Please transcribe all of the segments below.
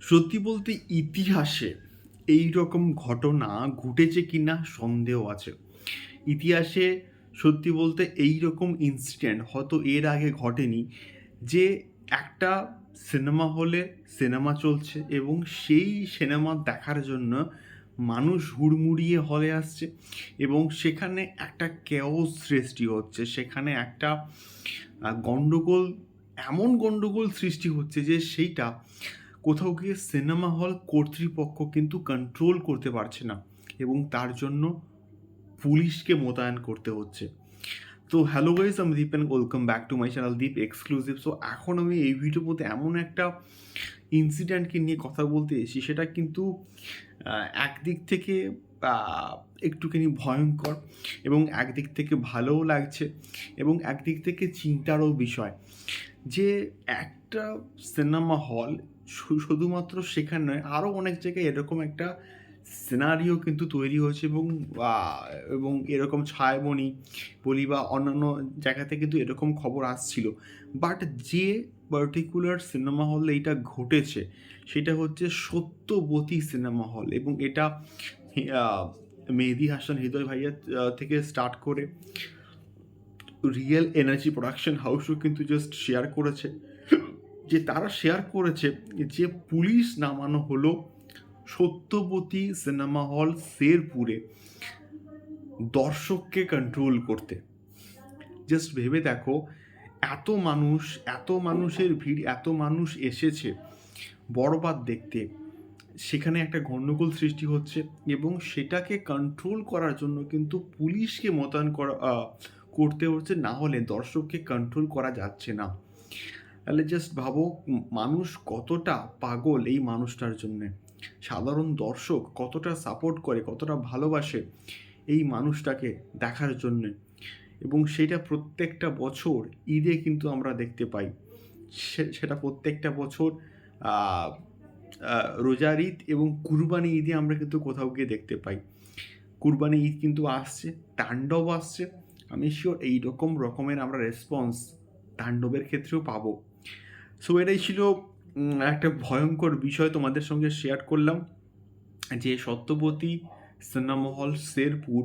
সত্যি বলতে ইতিহাসে এই রকম ঘটনা ঘটেছে কিনা সন্দেহ আছে। ইতিহাসে সত্যি বলতে এই রকম ইনসিডেন্ট হয়তো এর আগে ঘটেনি যে একটা সিনেমা হলে সিনেমা চলছে এবং সেই সিনেমা দেখার জন্য মানুষ হুড়মুড়িয়ে হলে আসছে এবং সেখানে একটা কেওস সৃষ্টি হচ্ছে। সেখানে একটা আহ, গন্ডগোল এমন গন্ডগোল সৃষ্টি হচ্ছে যে সেইটা কোথাও গিয়ে সিনেমা হল কর্তৃপক্ষ কিন্তু কন্ট্রোল করতে পারছে না এবং তার জন্য পুলিশকে মোতায়েন করতে হচ্ছে। তো হ্যালো গাইস আমি Deep and welcome back to my channel Deep exclusive so এখন আমি এই ভিডিওর মধ্যে এমন একটা ইনসিডেন্টকে নিয়ে কথা বলতে এসেছি, সেটা কিন্তু একদিক থেকে একটুখানি ভয়ঙ্কর এবং একদিক থেকে ভালোও লাগছে এবং একদিক থেকে চিন্তারও বিষয়। যে একটা সিনেমা হল শুধুমাত্র সেখানে নয় আরও অনেক জায়গায় এরকম একটা সিনারিও কিন্তু তৈরি হয়েছে এবং এবং এরকম ছায়ামণি বলি বা অন্যান্য জায়গাতে কিন্তু এরকম খবর আসছিল। বাট যে পার্টিকুলার সিনেমা হলে এটা ঘটেছে, সেটা হচ্ছে সত্যবতী সিনেমা হল এবং এটা মেহেদি হাসান হৃদয় ভাইয়া থেকে স্টার্ট করে রিয়েল এনার্জি প্রোডাকশন হাউসও কিন্তু জাস্ট শেয়ার করেছে। যে তারা শেয়ার করেছে যে পুলিশ নামানো হলো সত্যবতী সিনেমা হল শেরপুরে দর্শককে কন্ট্রোল করতে। জাস্ট ভেবে দেখো, এত মানুষ, এত মানুষের ভিড়, এত মানুষ এসেছে বড়বাদ দেখতে। সেখানে একটা গণ্ডগোল সৃষ্টি হচ্ছে এবং সেটাকে কন্ট্রোল করার জন্য কিন্তু পুলিশকে মোতায়েন করা করতে হচ্ছে, না হলে দর্শককে কন্ট্রোল করা যাচ্ছে না। তাহলে জাস্ট ভাবো, মানুষ কতটা পাগল এই মানুষটার জন্যে? সাধারণ দর্শক কতটা সাপোর্ট করে, কতটা ভালোবাসে এই মানুষটাকে দেখার জন্যে? এবং সেটা প্রত্যেকটা বছর ঈদে কিন্তু আমরা দেখতে পাই। সেটা প্রত্যেকটা বছর রোজার ঈদ এবং কুরবানি ঈদে আমরা কিন্তু কোথাও গিয়ে দেখতে পাই। কুরবানি ঈদ কিন্তু আসছে, তাণ্ডব আসছে আমি শিওর এই রকম রকমের আমরা রেসপন্স তাণ্ডবের ক্ষেত্রেও পাবো। সো এটাই ছিল একটা ভয়ঙ্কর বিষয় তোমাদের সঙ্গে শেয়ার করলাম, যে সত্যবতী সিনেমা হল শেরপুর,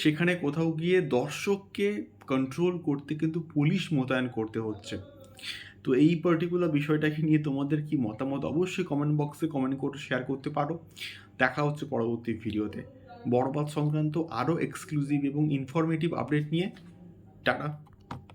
সেখানে কোথাও গিয়ে দর্শককে কন্ট্রোল করতে কিন্তু পুলিশ মোতায়েন করতে হচ্ছে। তো এই পার্টিকুলার বিষয়টাকে নিয়ে তোমাদের কি মতামত? অবশ্যই কমেন্ট বক্সে কমেন্ট করে শেয়ার করতে পারো। দেখা হচ্ছে পরবর্তী ভিডিওতে বরবাদ সংক্রান্ত আরও এক্সক্লুসিভ এবং ইনফরমেটিভ আপডেট নিয়ে টাটা।